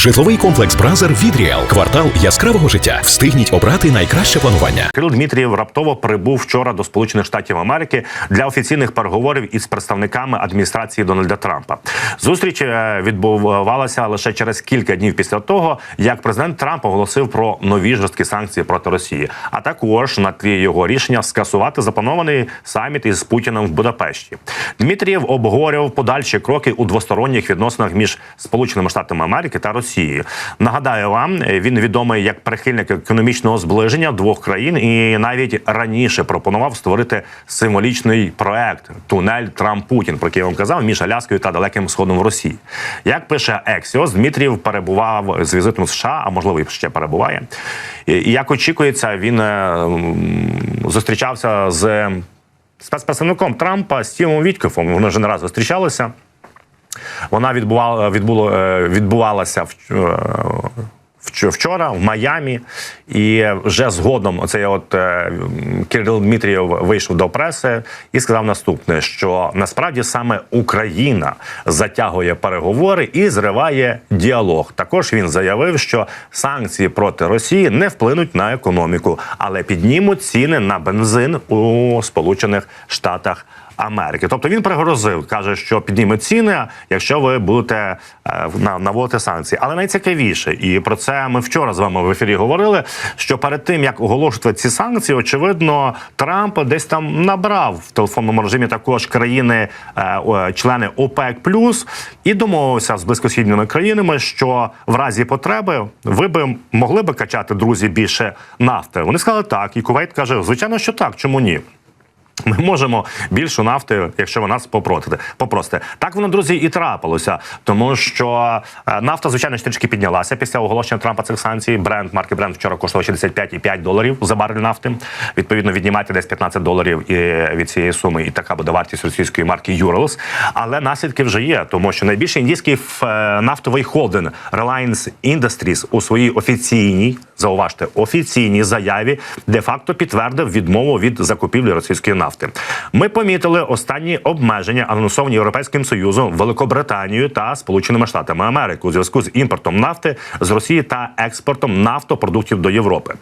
Житловий комплекс Бразер від Ріал. Квартал яскравого життя. Встигніть обрати найкраще планування. Кирил Дмитрієв раптово прибув вчора до Сполучених Штатів Америки для офіційних переговорів із представниками адміністрації Дональда Трампа. Зустріч е, відбувалася лише через кілька днів після того, як президент Трамп оголосив про нові жорсткі санкції проти Росії, а також на тлі його рішення скасувати запланований саміт із Путіним в Будапешті. Дмитрієв обговорював подальші кроки у двосторонніх відносинах між Сполученими Штатами Америки та Росією. Нагадаю вам, він відомий як прихильник економічного зближення двох країн, і навіть раніше пропонував створити символічний проект Тунель Трамп Путін, про який я вам казав між Аляскою та Далеким Сходом в Росії. Як пише Ексіос, Дмитрів перебував з візитом США, а можливо і ще перебуває. І і як очікується, він е, зустрічався з спецпредставником Трампа Стівом Вітькофом. Вони вже не раз зустрічалися. Вона відбувала відбуло, е, відбувалася в. е, Вчора в Майамі, і вже згодом оцей от е, Кирил Дмитрієв вийшов до преси і сказав наступне: що насправді саме Україна затягує переговори і зриває діалог. Також він заявив, що санкції проти Росії не вплинуть на економіку, але піднімуть ціни на бензин у Сполучених Штатах. Америки, тобто він пригрозив, каже, що підніме ціни, якщо ви будете е, наводити санкції. Але найцікавіше, і про це ми вчора з вами в ефірі говорили. Що перед тим як оголошувати ці санкції, очевидно, Трамп десь там набрав в телефонному режимі також країни, е, ОПЕК і домовився з близькосхідними країнами, що в разі потреби ви би могли би качати друзі більше нафти. Вони сказали так, і Кувейт каже: звичайно, що так, чому ні? Ми можемо більшу нафти, якщо ви нас попросите. попросите. Так воно, друзі, і трапилося, тому що е, нафта, звичайно, трішки піднялася після оголошення Трампа цих санкцій. Бренд марки Бренд вчора коштував 65,5 доларів за барель нафти. Відповідно, віднімайте десь 15 доларів і від цієї суми, і така буде вартість російської марки Urals. Але наслідки вже є, тому що найбільший індійський е, нафтовий холдинг Reliance Industries у своїй офіційній, зауважте, офіційній заяві де-факто підтвердив відмову від закупівлі російської нафти. Ми помітили останні обмеження, анонсовані Європейським Союзом, Великобританією та Сполученими Штатами Америки у зв'язку з імпортом нафти з Росії та експортом нафтопродуктів до Європи.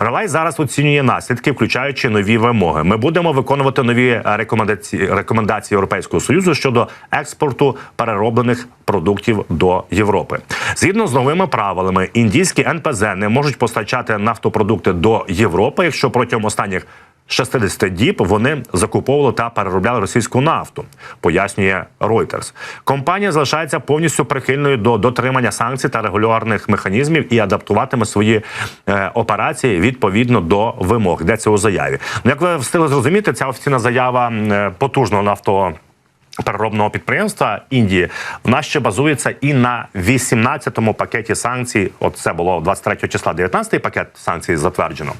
Релай зараз оцінює наслідки, включаючи нові вимоги. Ми будемо виконувати нові рекомендації рекомендації Європейського союзу щодо експорту перероблених продуктів до Європи. Згідно з новими правилами, індійські НПЗ не можуть постачати нафтопродукти до Європи, якщо протягом останніх 60 діб вони закуповували та переробляли російську нафту, пояснює Reuters. Компанія залишається повністю прихильною до дотримання санкцій та регулярних механізмів і адаптуватиме свої е, операції відповідно до вимог. Йдеться у заяві. Ну як ви встигли зрозуміти, ця офіційна заява е, потужного нафто. Переробного підприємства Індії вона ще базується і на 18-му пакеті санкцій. От це було 23 числа, 19-й пакет санкцій затверджено.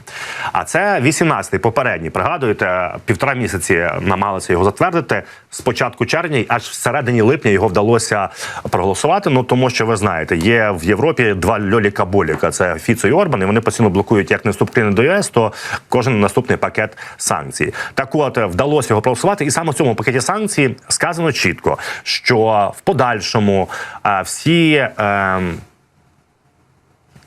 А це 18-й, попередній. Пригадуєте, півтора місяці намагалися його затвердити. З початку червня, аж всередині липня його вдалося проголосувати. Ну тому що ви знаєте, є в Європі два льоліка боліка це Фіцо і Орбан, і вони постійно блокують як не вступити до ЄС, то кожен наступний пакет санкцій. Так от вдалося його проголосувати, і саме в цьому пакеті санкцій сказано чітко, що в подальшому е, всі. е,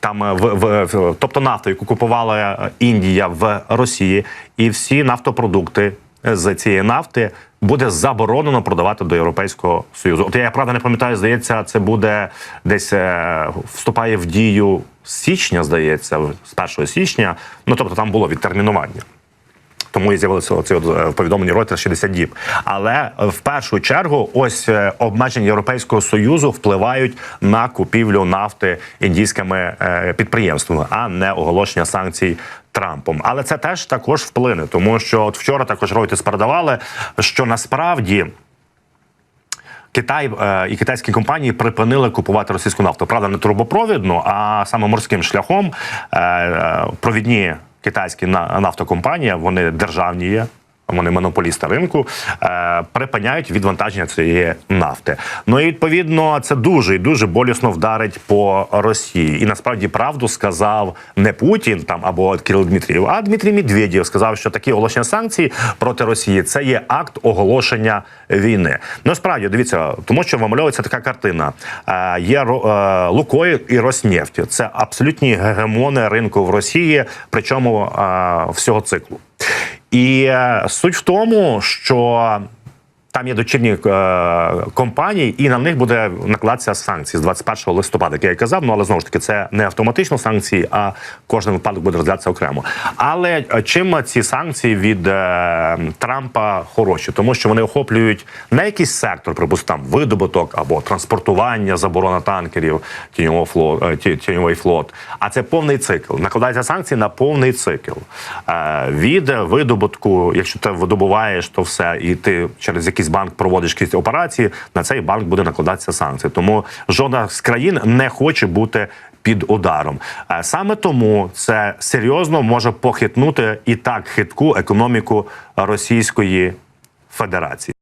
Там е, в, в, в тобто нафту, яку купувала е, Індія в Росії, і всі нафтопродукти з цієї нафти буде заборонено продавати до Європейського союзу. От я правда не пам'ятаю, здається, це буде десь вступає в дію січня, здається, з 1 січня. Ну тобто там було відтермінування. Тому і з'явилося от е, в повідомленні Reuters 60 діб. Але в першу чергу, ось е, обмеження Європейського союзу впливають на купівлю нафти індійськими е, підприємствами, а не оголошення санкцій. Трампом, але це теж також вплине, тому що от вчора також Reuters передавали, що насправді Китай е, і китайські компанії припинили купувати російську нафту. Правда, не трубопровідну, а саме морським шляхом. Е, провідні китайські нафтокомпанії, вони державні є. Вони монополісти ринку е, припиняють відвантаження цієї нафти. Ну і відповідно це дуже і дуже болісно вдарить по Росії. І насправді правду сказав не Путін там або Кирил Дмитрієв, а Дмитрій Медведєв сказав, що такі оголошення санкцій проти Росії це є акт оголошення війни. Ну справді дивіться, тому що вимальовується така картина. Е, Є е, Лукойл і Роснефть. Це абсолютні гегемони ринку в Росії, причому всього циклу. І е, суть в тому, що там є дочірні е, компанії, і на них буде накладатися санкції з 21 листопада, як я і казав. Ну але знову ж таки, це не автоматично санкції, а кожен випадок буде розглядатися окремо. Але е, чим ці санкції від е, Трампа хороші, тому що вони охоплюють не якийсь сектор, припустимо, там видобуток або транспортування, заборона танкерів, тіньовий флот, а це повний цикл. Накладаються санкції на повний цикл від видобутку, якщо ти видобуваєш, то все, і ти через якийсь банк проводиш якісь операції, на цей банк буде накладатися санкції. Тому жодна з країн не хоче бути. Під ударом Е, саме тому це серйозно може похитнути і так хитку економіку Російської Федерації.